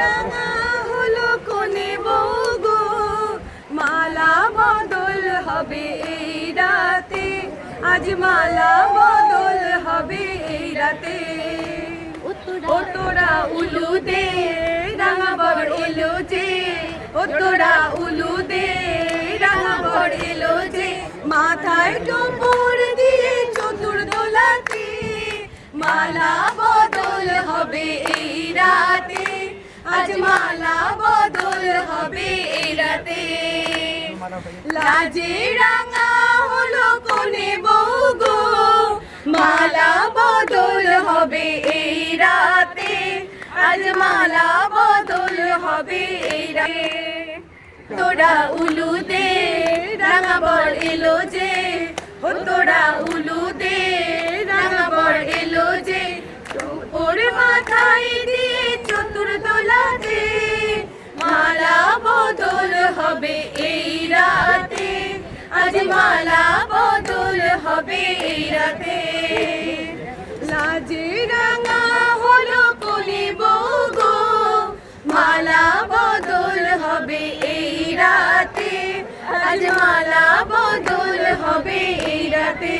রাঙা হলো কোনে বউ গো মালা বদল হবে এই রাতে। আজ মালা বদল হবে এই রাতে। ও তোরা উলু দে রাঙা বর এলো যে। ও তোরা উলু দে রাঙা বর এলো যে। মাথায় টোপর দিয়ে চতুর দোলাতে মালা মালা বদল হবে এরাতে রাতে। লাজে রাঙা হলো কোনে বউ গো মালা বদল হবে এই রাতে। আজ মালা বদল হবে এই রাতে। তোরা উলু হবে এই রাতে? আজ মালা বদল হবে এই রাতে। লাজে রাঙা হলো কলি বৌগো, মালা বদল হবে এই রাতে। আজ মালা বদল হবে এই রাতে।